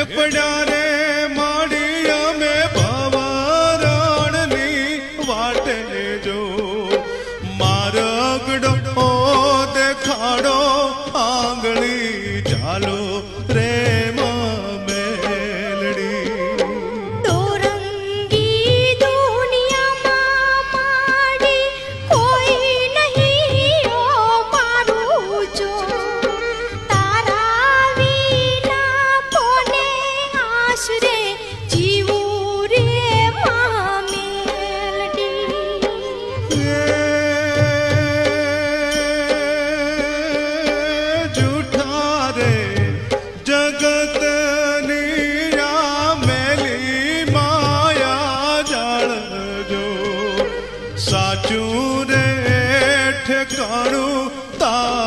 ખેપડા માડી અમે ભવારણની વાટને જો. મારગડો સાચું રે ઠેકાણું તા